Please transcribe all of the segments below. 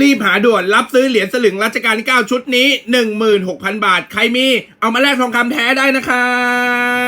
รีบหาด่วนรับซื้อเหรียญสลึงรัชกาลที่9ชุดนี้ 16,000 บาท ใครมี เอามาแลกทองคำแท้ได้นะครับ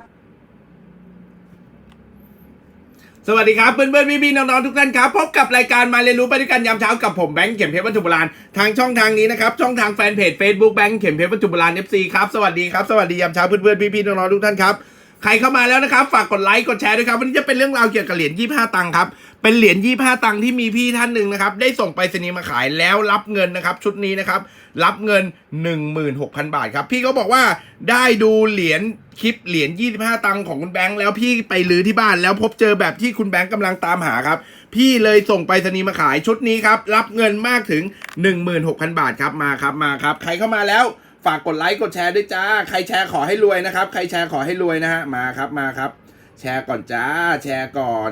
สวัสดีครับเพื่อนๆพี่ๆน้องๆทุกท่านครับพบกับรายการมาเรียนรู้ไปด้วยกันยามเช้ากับผมแบงค์เข็มเพชรวัตถุโบราณทางช่องทางนี้นะครับช่องทางแฟนเพจ Facebook แบงค์เข็มเพชรวัตถุโบราณ FC ครับสวัสดีครับสวัสดียามเช้าเพื่อนๆพี่ๆน้องๆทุกท่านครับ ใครเข้ามาแล้วนะครับ ฝากกดไลค์กดแชร์ด้วยครับ วันนี้จะเป็นเรื่องราวเกี่ยวกับเหรียญ25 ตังค์ครับ เป็นเหรียญ25 ตังค์ที่มีพี่ท่านหนึ่งนะครับ ได้ส่งไปรษณีมาขายแล้วรับเงินนะครับ ชุดนี้นะครับ รับเงิน 16,000 บาทครับ พี่เขาบอกว่าได้ดูเหรียญคลิปเหรียญ25 ตังค์ของคุณแบงค์แล้วพี่ไปลือที่บ้านแล้วพบเจอแบบที่คุณแบงค์กำลังตามหาครับ พี่เลยส่งไปรษณีมาขายชุดนี้ครับ รับเงินมากถึง 16,000 บาทครับ มาครับ มาครับ ใครเข้ามาแล้ว ฝากกดไลค์กดแชร์ด้วยจ้า ใครแชร์ขอให้รวยนะครับ ใครแชร์ขอให้รวยนะฮะ มาครับมาครับ แชร์ก่อนจ้า แชร์ก่อน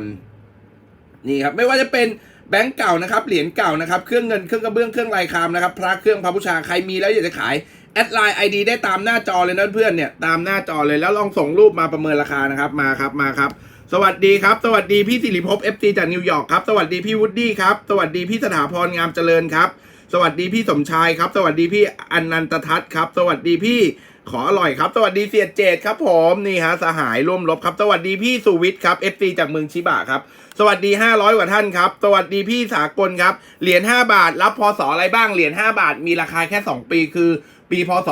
นี่ครับ ไม่ว่าจะเป็นแบงก์เก่านะครับ เหรียญเก่านะครับ เครื่องเงิน เครื่องกระเบื้อง เครื่องลายคามนะครับ พระเครื่องพระบูชา ใครมีแล้วอยากจะขาย แอดไลน์ไอดีได้ตามหน้าจอเลยนะเพื่อนเนี่ย ตามหน้าจอเลย แล้วลองส่งรูปมาประเมินราคานะครับ มาครับ มาครับ สวัสดีครับ สวัสดีพี่สิริภพ FT จากนิวยอร์กครับ สวัสดีพี่วูดดี้ครับ สวัสดีพี่สถาพรงามเจริญครับ สวัสดีพี่สมชายครับ สวัสดีพี่อนันตทัศน์ครับ สวัสดีพี่ขออร่อยครับ สวัสดีเสียเจดครับผมนี่ฮะสหายร่วมรบครับ สวัสดีพี่สุวิทย์ครับ FT จากเมืองชิบะครับ สวัสดี 500 กว่าท่านครับ สวัสดีพี่สากลครับ เหรียญ5บาท รับพศอะไรบ้าง เหรียญ5บาท มีราคาแค่ 2 ปีคือ ปีพศ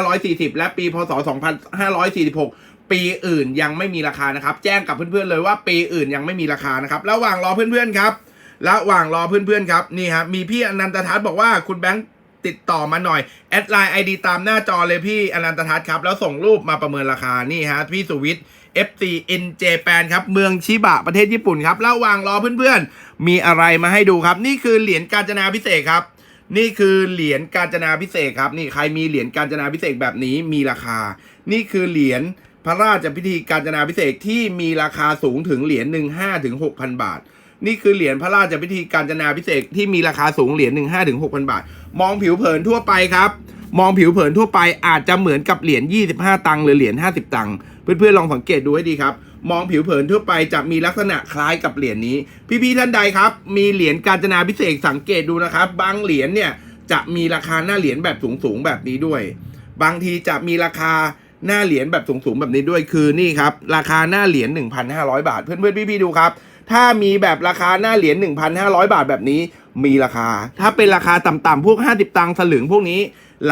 2540 และปีพศ 2546ปีอื่นยังไม่มีราคานะครับ แจ้งกับเพื่อนๆเลยว่าปีอื่นยังไม่มีราคานะครับ ระหว่างรอเพื่อนๆครับ ระหว่างรอเพื่อนๆครับนี่ฮะมีพี่อนันตทัศน์บอกว่าคุณแบงค์ติดต่อมาหน่อย แอดไลน์ไอดีตามหน้าจอเลยพี่อนันตทัศน์ครับ แล้วส่งรูปมาประเมินราคานี่ฮะพี่สุวิทย์ FC n j p a n ครับ เมืองชิบะประเทศญี่ปุ่นครับระหว่างรอเพื่อนๆ มีอะไรมาให้ดูครับ นี่คือเหรียญกาญจนาพิเศษครับ นี่คือเหรียญกาญจนาพิเศษครับ นี่ใครมีเหรียญกาญจนาพิเศษแบบนี้มีราคา นี่คือเหรียญพระราชพิธีกาญจนาพิเศษที่มีราคาสูงถึงเหรียญหนึ่งห้าถึงหกพันบาท นี่คือเหรียญพระราชพิธีกาญจนาพิเศษที่มีราคาสูงเหรียญหนึ่งห้าถึงหกพันบาท มองผิวเผินทั่วไปครับ มองผิวเผินทั่วไปอาจจะเหมือนกับเหรียญ25ตังค์หรือเหรียญ50ตังค์เพื่อนๆลองสังเกตดูให้ดีครับ มองผิวเผินทั่วไปจะมีลักษณะคล้ายกับเหรียญนี้ พี่ๆท่านใดครับ มีเหรียญกาญจนาพิเศษสังเกตดูนะครับ บางเหรียญเนี่ยจะมีราคาหน้าเหรียญแบบสูงๆแบบนี้ด้วย บางทีจะมีราคา หน้าเหรียญแบบสูงๆแบบนี้ด้วยคือนี่ครับราคาหน้าเหรียญ1,500 บาท เพื่อนๆพี่ๆดูครับ ถ้ามีแบบราคาหน้าเหรียญ1,500 บาทแบบนี้มีราคา ถ้าเป็นราคาต่ำๆพวก 50 ตังค์สลึงพวกนี้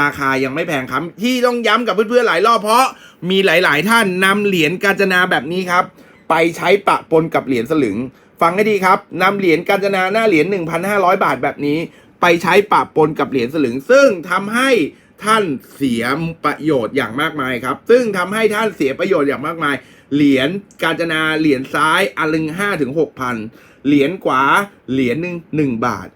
ราคายังไม่แพงครับ ที่ต้องย้ำกับเพื่อนๆหลายรอบเพราะมีหลายๆ ท่านนำเหรียญกาญจนาแบบนี้ครับ ไปใช้ปะปนกับเหรียญสลึง ฟังให้ดีครับนำเหรียญกาญจนาหน้าเหรียญ1,500 บาทแบบนี้ ไปใช้ปะปนกับเหรียญสลึง ซึ่งทำให้ ท่านเสียประโยชน์อย่างมากมายครับ ซึ่งทำให้ท่านเสียประโยชน์อย่างมากมาย เหรียญกาญจนาเหรียญซ้ายอันลึงห้าถึงหกพันเหรียญขวาเหรียญหนึ่งหนึ่งบาท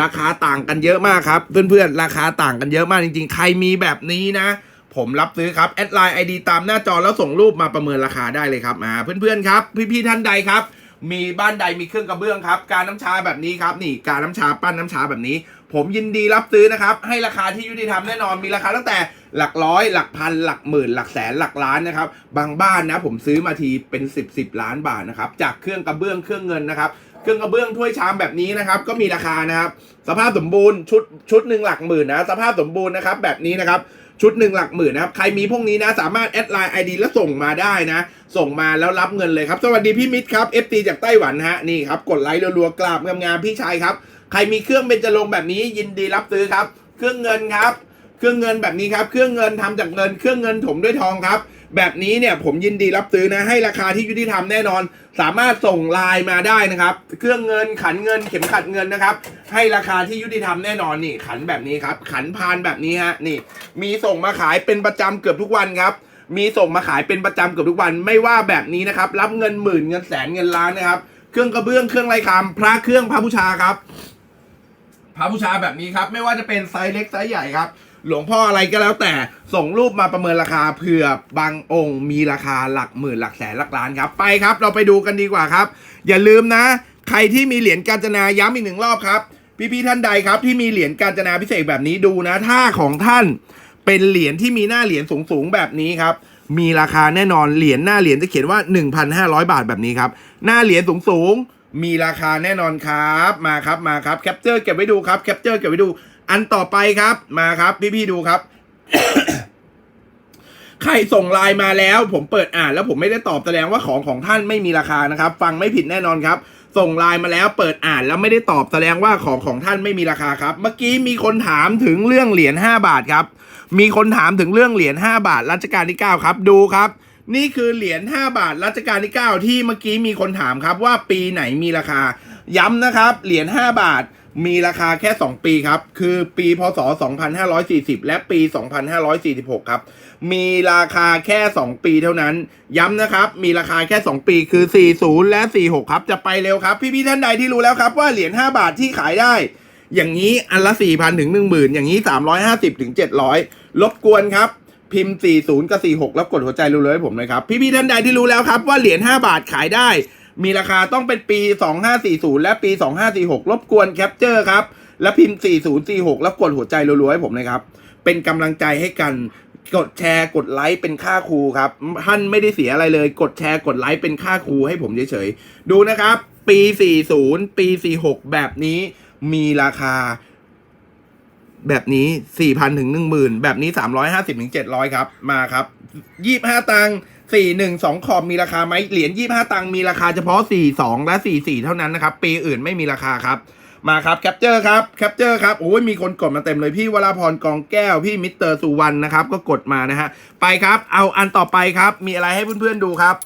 ราคาต่างกันเยอะมากครับ เพื่อนๆ ราคาต่างกันเยอะมากจริง ๆ ใครมีแบบนี้นะ ผมรับซื้อครับ แอดไลน์ไอดีตามหน้าจอแล้วส่งรูปมาประเมินราคาได้เลยครับอ่าเพื่อนๆครับ พี่ๆท่านใดครับ มีบ้านใดมีเครื่องกระเบื้องครับ การน้ำชาแบบนี้ครับนี่การน้ำชาปั้นน้ำชาแบบนี้ ผมยินดีรับซื้อนะครับ ให้ราคาที่ยุติธรรมแน่นอนมีราคาตั้งแต่หลักร้อย หลักพัน หลักหมื่น หลักแสนหลักล้านนะครับ บางบ้านนะผมซื้อมาทีเป็น 10บสล้านบาทนะครับจากเครื่องกระเบื้องเครื่องเงินนะครับเครื่องกระเบื้องถ้วยชามแบบนี้นะครับ ก็มีราคานะครับ สภาพสมบูรณ์ชุดชุดหนึ่งหลักหมื่นนะสภาพสมบูรณ์นะครับแบบนี้นะครับ ชุดหนึ่งหลักหมื่นนะครับ ใครมีพวกนี้นะ สามารถแอดไลน์ไอดีแล้วส่งมาได้นะ ส่งมาแล้วรับเงินเลยครับ สวัสดีพี่มิตรครับ FT จากไต้หวันฮะ นี่ครับ กดไลค์รัวๆกราบงามๆพี่ชายครับ ใครมีเครื่องเบญจรงแบบนี้ยินดีรับซื้อครับ เครื่องเงินครับ เครื่องเงินแบบนี้ครับ เครื่องเงินทำจากเงิน เครื่องเงินถมด้วยทองครับ แบบนี้เนี่ยผมยินดีรับซื้อนะให้ราคาที่ยุติธรรมแน่นอน สามารถส่งไลน์มาได้นะครับ เครื่องเงินขันเงินเข็มขัดเงินนะครับ ให้ราคาที่ยุติธรรมแน่นอนนี่ขันแบบนี้ครับ ขันพานแบบนี้ฮะนี่ มีส่งมาขายเป็นประจำเกือบทุกวันครับ มีส่งมาขายเป็นประจำเกือบทุกวันไม่ว่าแบบนี้นะครับ รับเงินหมื่นเงินแสนเงินล้านนะครับ เครื่องกระเบื้องเครื่องไรคำพระเครื่องพระบูชาครับพระบูชาแบบนี้ครับ ไม่ว่าจะเป็นไซส์เล็กไซส์ใหญ่ครับ หลวงพ่ออะไรก็แล้วแต่ส่งรูปมาประเมินราคาเผื่อบางองค์มีราคาหลักหมื่นหลักแสนหลักล้านครับ ไปครับ เราไปดูกันดีกว่าครับ อย่าลืมนะ ใครที่มีเหรียญกาญจนาย้ำอีกหนึ่งรอบครับ พี่ๆท่านใดครับที่มีเหรียญกาญจนาพิเศษแบบนี้ดูนะ ถ้าของท่านเป็นเหรียญที่มีหน้าเหรียญสูงๆแบบนี้ครับมีราคาแน่นอนเหรียญหน้าเหรียญจะเขียนว่า 1,500 บาทแบบนี้ครับ หน้าเหรียญสูงๆมีราคาแน่นอนครับ มาครับมาครับแคปเจอร์เก็บไว้ดูครับแคปเจอร์เก็บไว้ดู อันต่อไปครับมาครับพี่ๆดูครับ ใครส่งไลน์มาแล้ว ผมเปิดอ่าน แล้วผมไม่ได้ตอบแสดงว่าของของท่านไม่มีราคานะครับ ฟังไม่ผิดแน่นอนครับ ส่งไลน์มาแล้วเปิดอ่านแล้วไม่ได้ตอบแสดงว่าของของท่านไม่มีราคาครับ เมื่อกี้มีคนถามถึงเรื่องเหรียญ5บาทครับ มีคนถามถึงเรื่องเหรียญ5บาทรัชกาลที่9ครับ ดูครับนี่คือเหรียญ 5 บาทรัชกาลที่ 9 ที่เมื่อกี้มีคนถามครับว่าปีไหนมีราคา ย้ำนะครับ เหรียญ 5 บาท มีราคาแค่ 2 ปีครับ คือปีพศ 2540 และปี 2546 ครับ มีราคาแค่ 2 ปีเท่านั้น ย้ำนะครับ มีราคาแค่ 2 ปีคือ 40 และ 46 ครับ จะไปเร็วครับ พี่ๆท่านใดที่รู้แล้วครับว่าเหรียญ 5 บาทที่ขายได้ อย่างนี้อันละ 4,000 ถึง 10,000 อย่างนี้ 350 ถึง 700 รบกวนครับ พิมพ์ 40 กับ 46 แล้วกดหัวใจรู้เลยให้ผมหน่อยครับ พี่ๆท่านใดที่รู้แล้วครับว่าเหรียญ 5 บาทขายได้ มีราคาต้องเป็นปี 2540 และปี 2546 รบกวนแคปเจอร์ครับ แล้วพิมพ์ 4046 แล้วกดหัวใจรัวๆให้ผมนะครับ เป็นกำลังใจให้กันกดแชร์กดไลค์เป็นค่าครูครับ ท่านไม่ได้เสียอะไรเลย กดแชร์กดไลค์เป็นค่าครูให้ผมเฉยๆ ดูนะครับ ปี 40 ปี 46 แบบนี้มีราคา แบบนี้ 4,000ถึง10,000 แบบนี้ 350ถึง700 ครับ มาครับ 25 ตังค์ 412ขอบมีราคาไหมเหรียญ25ตังมีราคาเฉพาะ42และ44เท่านั้นนะครับปีอื่นไม่มีราคาครับมาครับแคปเจอร์ครับแคปเจอร์ครับโอ้ยมีคนกดมาเต็มเลยพี่วราพรกองแก้วพี่มิสเตอร์สุวรรณนะครับก็กดมานะฮะไปครับ เอาอันต่อไปครับ มีอะไรให้เพื่อนๆดูครับ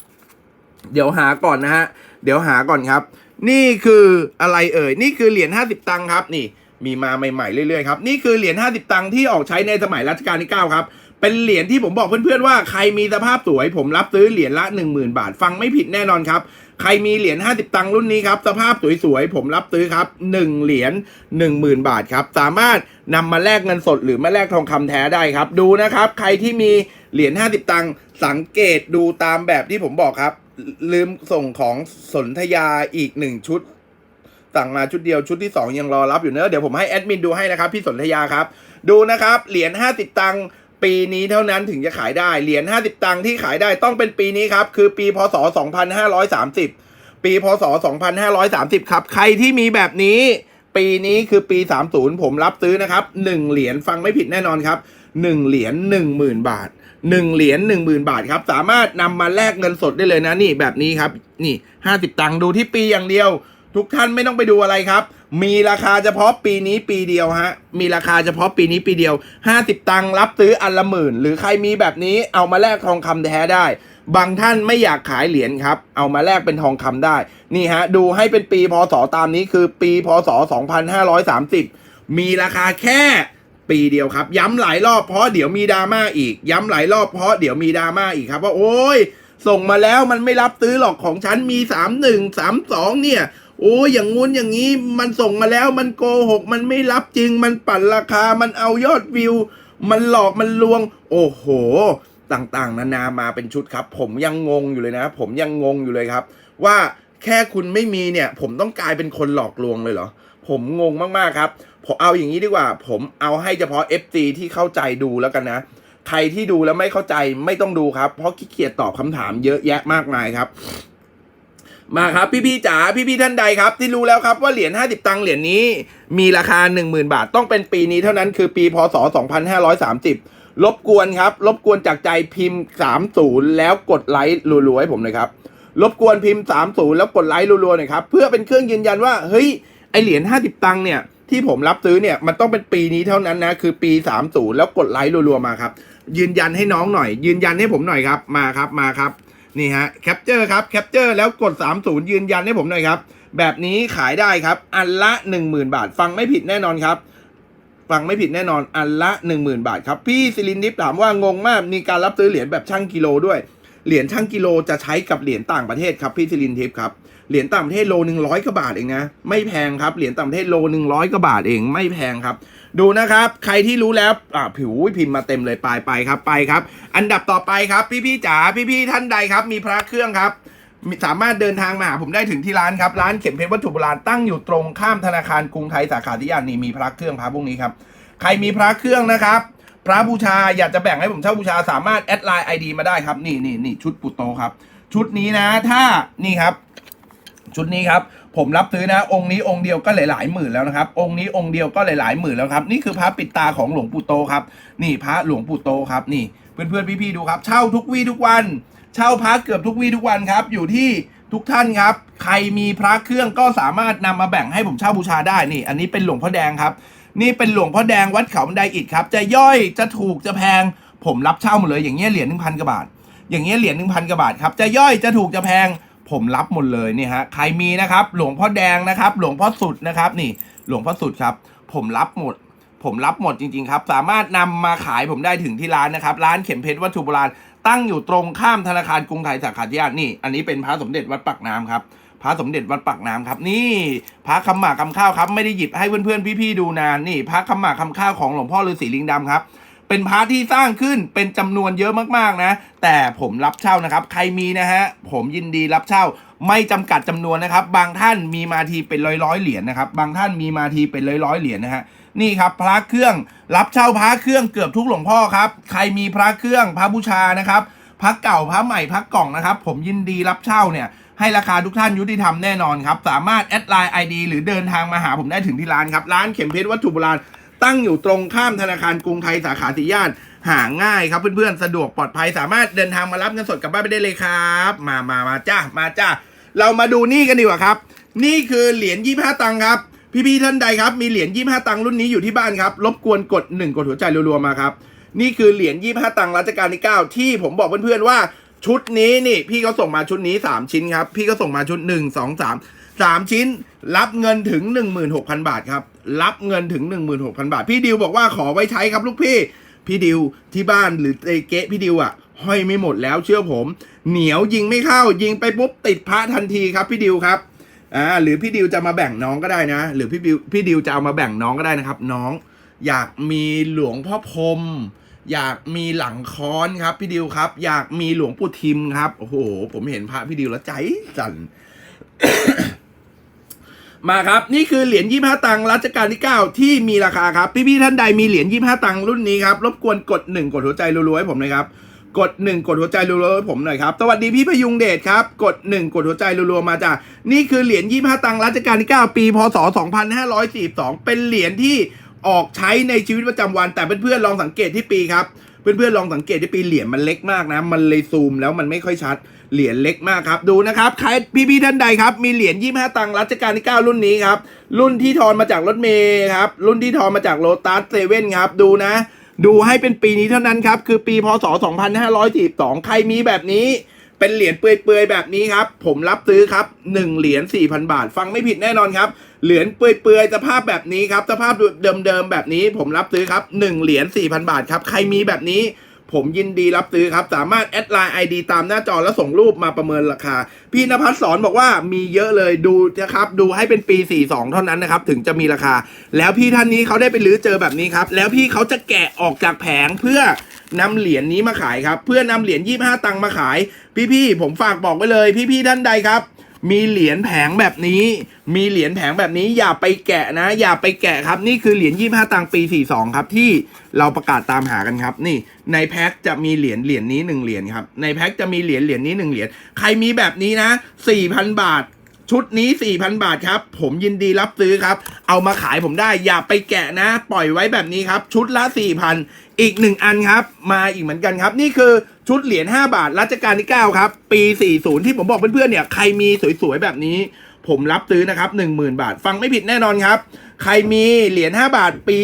เดี๋ยวหาก่อนนะฮะเดี๋ยวหาก่อนครับ นี่คืออะไรเอ่ยนี่คือเหรียญ50ตังค์ครับนี่มีมาใหม่ๆเรื่อยๆครับนี่คือเหรียญ50ตังค์ที่ออกใช้ในสมัยรัชกาลที่9ครับ เป็นเหรียญที่ผมบอกเพื่อนๆว่าใครมีสภาพสวย ผมรับซื้อเหรียญละ 10,000 บาท ฟังไม่ผิดแน่นอนครับ ใครมีเหรียญ50 ตังค์รุ่นนี้ครับสภาพสวยๆผมรับซื้อครับ 1 เหรียญ10,000 บาทครับ สามารถนำมาแลกเงินสดหรือมาแลกทองคำแท้ได้ครับ ดูนะครับ ใครที่มีเหรียญ50 ตังค์สังเกตดูตามแบบที่ผมบอกครับ ลืมส่งของสนธยาอีกหนึ่งชุดสั่งมาชุดเดียวชุดที่ 2 ยังรอรับอยู่เนอะเดี๋ยวผมให้แอดมินดูให้นะครับพี่สนธยาครับ ดูนะครับเหรียญ50 ตังค์ ปีนี้เท่านั้นถึงจะขายได้ เหรียญ 50 ตังค์ที่ขายได้ต้องเป็นปีนี้ครับ คือปีพศ 2530 ปีพศ 2530 ครับ ใครที่มีแบบนี้ ปีนี้คือปี 30 ผมรับซื้อนะครับ 1 เหรียญฟังไม่ผิดแน่นอนครับ 1 เหรียญ10,000 บาท 1 เหรียญ10,000 บาทครับ สามารถนำมาแลกเงินสดได้เลยนะนี่แบบนี้ครับ นี่ 50 ตังค์ดูที่ปีอย่างเดียว ทุกท่านไม่ต้องไปดูอะไรครับ มีราคาเฉพาะปีนี้ปีเดียวฮะ มีราคาเฉพาะปีนี้ปีเดียว 50 ตังค์รับซื้ออันละหมื่น หรือใครมีแบบนี้เอามาแลกทองคำแท้ได้ บางท่านไม่อยากขายเหรียญครับ เอามาแลกเป็นทองคำได้ นี่ฮะ ดูให้เป็นปีพศตามนี้คือปีพศ 2530 มีราคาแค่ปีเดียวครับ ย้ำหลายรอบเพราะเดี๋ยวมีดราม่าอีก ย้ำหลายรอบเพราะเดี๋ยวมีดราม่าอีกครับว่าโอ้ยส่งมาแล้วมันไม่รับซื้อหรอกของฉันมีสามหนึ่งสามสองเนี่ย โอ้ยอย่างงู้นอย่างนี้มันส่งมาแล้วมันโกหก มันไม่รับจริง มันปั่นราคา มันเอายอดวิว มันหลอกมันลวง โอ้โห ต่างๆ นานามาเป็นชุดครับ ผมยังงงอยู่เลยนะ ผมยังงงอยู่เลยครับ ว่าแค่คุณไม่มีเนี่ย ผมต้องกลายเป็นคนหลอกลวงเลยเหรอ ผมงงมากๆครับผมเอาอย่างนี้ดีกว่า ผมเอาให้เฉพาะ FC ที่เข้าใจดูแล้วกันนะใครที่ดูแล้วไม่เข้าใจไม่ต้องดูครับ เพราะขี้เกียจตอบคำถามเยอะแยะมากมายครับ มาครับพี่ๆจ๋าพี่ๆท่านใดครับ ที่รู้แล้วครับว่าเหรียญ50 ตังค์เหรียญนี้ มีราคา 10,000 บาทต้องเป็นปีนี้เท่านั้นคือปีพศ 2530 รบกวนครับ รบกวนจากใจพิมพ์ 30 แล้วกดไลค์รัวๆให้ผมหน่อยครับรบกวนพิมพ์ 30 แล้วกดไลค์รัวๆหน่อยครับเพื่อเป็นเครื่องยืนยันว่าเฮ้ยไอเหรียญ50 ตังค์เนี่ยที่ผมรับซื้อเนี่ยมันต้องเป็นปีนี้เท่านั้นนะคือปี 30 แล้วกดไลค์รัวๆมาครับยืนยันให้น้องหน่อย ยืนยันให้ผมหน่อยครับมาครับมาครับ นี่ฮะแคปเจอร์ครับแคปเจอร์แล้วกด 30 ยืนยันให้ผมหน่อยครับ แบบนี้ขายได้ครับ อันละ 10,000 บาท ฟังไม่ผิดแน่นอนครับฟังไม่ผิดแน่นอนอันละ 10,000 บาทครับ พี่ซิลินดิฟถามว่างงมากมีการรับซื้อเหรียญแบบช่างกิโลด้วย เหรียญช่างกิโลจะใช้กับเหรียญต่างประเทศครับพี่ซิลินทิฟครับ เหรียญต่างประเทศโลหนึ่งร้อยกว่าบาทเองนะ ไม่แพงครับ เหรียญต่างประเทศโลหนึ่งร้อยกว่าบาทเอง ไม่แพงครับ ดูนะครับ ใครที่รู้แล้ว อ่าผิวพิมพ์มาเต็มเลยไปไปครับ ไปครับ อันดับต่อไปครับ พี่ๆจ๋า พี่ๆท่านใดครับ มีพระเครื่องครับสามารถเดินทางมาหาผมได้ถึงที่ร้านครับ ร้านเข็มเพชรวัตถุโบราณตั้งอยู่ตรงข้ามธนาคารกรุงไทยสาขาที่ยานนี่มีพระเครื่องพระพวกนี้ครับ ใครมีพระเครื่องนะครับ พระบูชาอยากจะแบ่งให้ผมเช่าบูชาสามารถแอดไลน์ไอดีมาได้ครับ นี่นี่นี่ชุดปุตโตครับ ชุดนี้นะถ้านี่ครับ ชุดนี้ครับผมรับซื้อนะองค์นี้องค์เดียวก็หลายๆหมื่นแล้วนะครับ องค์นี้องค์เดียวก็หลายๆหมื่นแล้วครับ นี่คือพระปิดตาของหลวงปู่โตครับ นี่พระหลวงปู่โตครับนี่เพื่อนๆพี่ๆดูครับ เช่าทุกวี่ทุกวัน เช่าพระเกือบทุกวี่ทุกวันครับ อยู่ที่ทุกท่านครับ ใครมีพระเครื่องก็สามารถนำมาแบ่งให้ผมเช่าบูชาได้นี่ อันนี้เป็นหลวงพ่อแดงครับ นี่เป็นหลวงพ่อแดงวัดเขาบันไดอิฐครับ จะย่อยจะถูกจะแพง ผมรับเช่าหมดเลยอย่างเงี้ยเหรียญหนึ่งพันกว่าบาท อย่างเงี้ยเหรียญหนึ่งพันกว่าบาทครับจะย่อยจะถูกจะแพง ผมรับหมดเลยนี่ฮะใครมีนะครับ หลวงพ่อแดงนะครับ หลวงพ่อสุดนะครับ นี่ หลวงพ่อสุดครับ ผมรับหมด ผมรับหมดจริง ๆ ครับ สามารถนำมาขายผมได้ถึงที่ร้านนะครับ ร้านเข็มเพชรวัตถุโบราณตั้งอยู่ตรงข้ามธนาคารกรุงไทยสาขาที่ย่านนี่ อันนี้เป็นพระสมเด็จวัดปักน้ำครับพระสมเด็จวัดปักน้ำครับ นี่พระคำหมากคำข้าวครับ ไม่ได้หยิบให้เพื่อนๆพี่ๆดูนานนี่พระคำหมากคำข้าวของหลวงพ่อฤาษีลิงดำครับ เป็นพระที่สร้างขึ้นเป็นจำนวนเยอะมากๆนะ แต่ผมรับเช่านะครับ ใครมีนะฮะผมยินดีรับเช่าไม่จำกัดจำนวนนะครับ บางท่านมีมาทีเป็นร้อยร้อยเหรียญนะครับ บางท่านมีมาทีเป็นร้อยร้อยเหรียญนะฮะนี่ครับพระเครื่องรับเช่าพระเครื่องเกือบทุกหลวงพ่อครับ ใครมีพระเครื่องพระบูชานะครับพระเก่าพระใหม่พระกล่องนะครับ ผมยินดีรับเช่าเนี่ยให้ราคาทุกท่านยุติธรรมแน่นอนครับ สามารถแอดไลน์ ID หรือเดินทางมาหาผมได้ถึงที่ร้านครับ ร้านเข็มเพชรวัตถุโบราณ ตั้งอยู่ตรงข้ามธนาคารกรุงไทยสาขาสีย่านหาง่ายครับเพื่อนๆ สะดวกปลอดภัยสามารถเดินทางมารับเงินสดกลับบ้านไปได้เลยครับ มามามาจ้ามาจ้าเรามาดูนี่กันดีกว่าครับ นี่คือเหรียญยี่ห้าตังค์ครับพี่ๆท่านใดครับมีเหรียญยี่ห้าตังค์รุ่นนี้อยู่ที่บ้านครับรบกวนกดหนึ่งกดหัวใจรัวๆมาครับนี่คือเหรียญยี่ห้าตังค์รัชกาลที่9ที่ผมบอกเพื่อนๆว่าชุดนี้นี่พี่เขาส่งมาชุดนี้ 3 ชิ้นครับ พี่ก็ส่งมาชุด 1 2 3 3ชิ้น รับเงินถึง 16,000 บาทครับ รับเงินถึง 16,000 บาท พี่ดิวบอกว่าขอไว้ใช้ครับลูกพี่ พี่ดิวที่บ้านหรือไอเก๊ะพี่ดิวอะห้อยไม่หมดแล้วเชื่อผม เหนียวยิงไม่เข้ายิงไปปุ๊บติดพระทันทีครับพี่ดิวครับอ่าหรือพี่ดิวจะมาแบ่งน้องก็ได้นะ หรือพี่ดิวพี่ดิวจะเอามาแบ่งน้องก็ได้นะครับ น้อง อยากมีหลวงพ่อพรมอยากมีหลังค้อนครับพี่ดิวครับ อยากมีหลวงปู่ทิมครับโอ้โห ผมเห็นพระพี่ดิวแล้วใจสั่น มาครับ นี่คือเหรียญยี่ห้าตังค์รัชกาลที่ 9 ที่มีราคาครับ พี่ๆท่านใดมีเหรียญยี่ห้าตังค์รุ่นนี้ครับ รบกวนกด 1 กดหัวใจรัวๆให้ผมหน่อยครับ กด 1 กดหัวใจรัวๆให้ผมหน่อยครับ สวัสดีพี่พยุงเดชครับ กด 1 กดหัวใจรัวๆมาจ้ะนี่คือเหรียญยี่ห้าตังค์รัชกาลที่ 9 ปี พศ 2542 เป็นเหรียญที่ออกใช้ในชีวิตประจำวัน แต่เพื่อนๆลองสังเกตที่ปีครับ เพื่อนๆลองสังเกตที่ปีเหรียญมันเล็กมากนะ มันเลยซูมแล้วมันไม่ค่อยชัด เหรียญเล็กมากครับดูนะครับใครพี่ๆท่านใดครับมีเหรียญยี่ห้าตังค์รัชกาลที่ 9 รุ่นนี้ครับรุ่นที่ทอนมาจากรถเมย์ครับรุ่นที่ทอนมาจากโลตัสเซเว่นครับดูนะ ดูให้เป็นปีนี้เท่านั้นครับคือปีพศ 2542 ใครมีแบบนี้เป็นเหรียญเปื่อยๆแบบนี้ครับ ผมรับซื้อครับ1เหรียญ4,000 บาท ฟังไม่ผิดแน่นอนครับ เหรียญเปื่อยๆสภาพแบบนี้ครับสภาพเดิมๆแบบนี้ ผมรับซื้อครับ1เหรียญ4,000 บาทครับใครมีแบบนี้ ผมยินดีรับซื้อครับ สามารถแอดไลน์ไอดีตามหน้าจอแล้วส่งรูปมาประเมินราคา พี่นภัสสอนบอกว่ามีเยอะเลยดูนะครับ ดูให้เป็นปี 42 เท่านั้นนะครับ ถึงจะมีราคา แล้วพี่ท่านนี้เขาได้ไปรื้อเจอแบบนี้ครับ แล้วพี่เขาจะแกะออกจากแผงเพื่อนำเหรียญนี้มาขายครับ เพื่อนำเหรียญ25 ตังค์มาขาย พี่ๆผมฝากบอกไว้เลย พี่ๆท่านใดครับ มีเหรียญแผงแบบนี้ มีเหรียญแผงแบบนี้อย่าไปแกะนะ อย่าไปแกะครับ นี่คือเหรียญยี่ห้าตังค์ปี42ครับที่เราประกาศตามหากันครับ นี่ในแพ็คจะมีเหรียญเหรียญนี้หนึ่งเหรียญครับ ในแพ็คจะมีเหรียญเหรียญนี้หนึ่งเหรียญใครมีแบบนี้นะ4,000บาทชุดนี้ 4,000 บาทครับ ผมยินดีรับซื้อครับ เอามาขายผมได้ อย่าไปแกะนะ ปล่อยไว้แบบนี้ครับ ชุดละ 4,000 อีกหนึ่งอันครับ มาอีกเหมือนกันครับ นี่คือ ชุดเหรียญ5บาทรัชกาลที่9ครับ ปี 40 ที่ผมบอกเพื่อนๆเนี่ยใครมีสวยๆแบบนี้ ผมรับซื้อนะครับ 10,000 บาท ฟังไม่ผิดแน่นอนครับ ใครมีเหรียญ5บาท ปี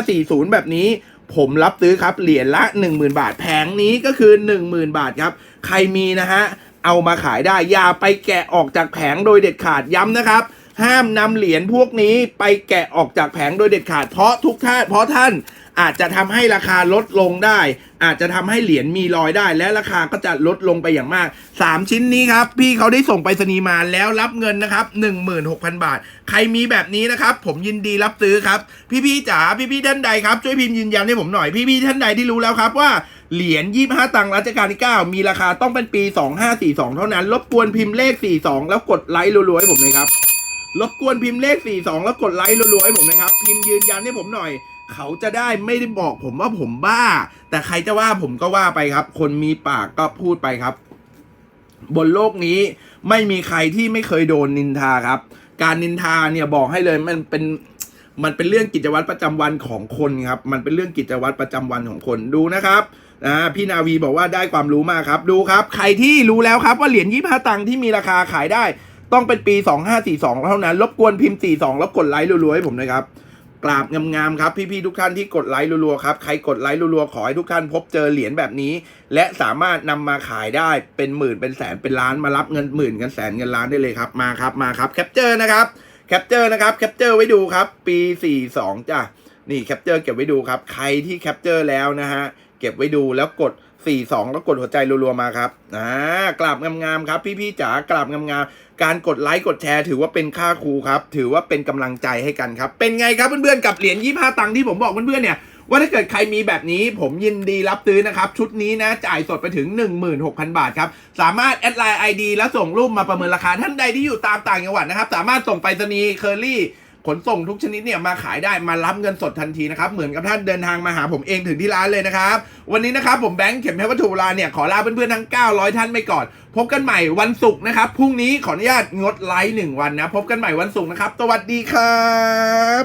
2540 แบบนี้ ผมรับซื้อครับเหรียญละ 10,000 บาท แผงนี้ก็คือ 10,000 บาทครับ ใครมีนะฮะเอามาขายได้อย่าไปแกะออกจากแผงโดยเด็ดขาดย้ำนะครับห้ามนำเหรียญพวกนี้ไปแกะออกจากแผงโดยเด็ดขาดเพราะทุกท่านเพราะท่าน อาจจะทำให้ราคาลดลงได้ อาจจะทำให้เหรียญมีรอยได้ และราคาก็จะลดลงไปอย่างมาก 3 ชิ้นนี้ครับ พี่เขาได้ส่งไปรษณีย์มาแล้วรับเงินนะครับ 16,000 บาท ใครมีแบบนี้นะครับ ผมยินดีรับซื้อครับ พี่ๆจ๋าพี่ๆท่านใดครับ ช่วยพิมพ์ยืนยันให้ผมหน่อยพี่ๆท่านใดที่รู้แล้วครับว่าเหรียญ 25 ตังค์รัชกาลที่ 9 มีราคาต้องเป็นปี 2542 เท่านั้น รบกวนพิมพ์เลข 42 แล้วกดไลค์รัวๆให้ผมเลยครับ รบกวนพิมพ์เลข 42 แล้วกดไลค์รัวๆให้ผมนะครับ พิมพ์ยืนยันให้ผมหน่อย เขาจะได้ไม่ได้บอกผมว่าผมบ้า แต่ใครจะว่าผมก็ว่าไปครับ คนมีปากก็พูดไปครับ บนโลกนี้ไม่มีใครที่ไม่เคยโดนนินทาครับ การนินทาเนี่ยบอกให้เลยมันเป็นมันเป็นเรื่องกิจวัตรประจำวันของคนครับ มันเป็นเรื่องกิจวัตรประจำวันของคนดูนะครับอ่าพี่นาวีบอกว่าได้ความรู้มากครับ ดูครับ ใครที่รู้แล้วครับว่าเหรียญยี่ห้าตังค์ที่มีราคาขายได้ ต้องเป็นปี 2542 เท่านั้น รบกวนพิมพ์ 42 แล้วกดไลค์รัวๆให้ผมนะครับ กราบงามๆครับ พี่ๆทุกท่านที่กดไลค์รัวๆครับ ใครกดไลค์รัวๆขอให้ทุกท่านพบเจอเหรียญแบบนี้ และสามารถนำมาขายได้เป็นหมื่นเป็นแสนเป็นล้านมารับเงินหมื่นกันแสนเงินล้านได้เลยครับ มาครับมาครับแคปเจอร์นะครับ แคปเจอร์นะครับ แคปเจอร์ไว้ดูครับ ปี 42 จ้ะ นี่แคปเจอร์เก็บไว้ดูครับ ใครที่แคปเจอร์แล้วนะฮะ เก็บไว้ดูแล้วกด42แล้วกดหัวใจรัวๆมาครับ อ่ากราบงามๆครับ พี่ๆจ๋ากราบงามๆ การกดไลค์กดแชร์ถือว่าเป็นค่าครูครับ ถือว่าเป็นกำลังใจให้กันครับ เป็นไงครับเพื่อนๆกับเหรียญ25ตังค์ที่ผมบอกเพื่อนๆเนี่ยว่าถ้าเกิดใครมีแบบนี้ผมยินดีรับซื้อนะครับ ชุดนี้นะจ่ายสดไปถึง 16,000 บาทครับ สามารถแอดไลน์ ID แล้วส่งรูปมาประเมินราคาท่านใดที่อยู่ตามต่างจังหวัดนะครับ สามารถส่งไปรษณีย์เคอรี่ ขนส่งทุกชนิดเนี่ยมาขายได้มารับเงินสดทันทีนะครับ เหมือนกับท่านเดินทางมาหาผมเองถึงที่ร้านเลยนะครับ วันนี้นะครับผมแบงค์เข็มเพชรวัตถุโบราณเนี่ยขอลาเพื่อนๆทั้ง 900 ท่านไปก่อน พบกันใหม่วันศุกร์นะครับพรุ่งนี้ขออนุญาตงดไลฟ์หนึ่งวันนะ พบกันใหม่วันศุกร์นะครับ สวัสดีครับ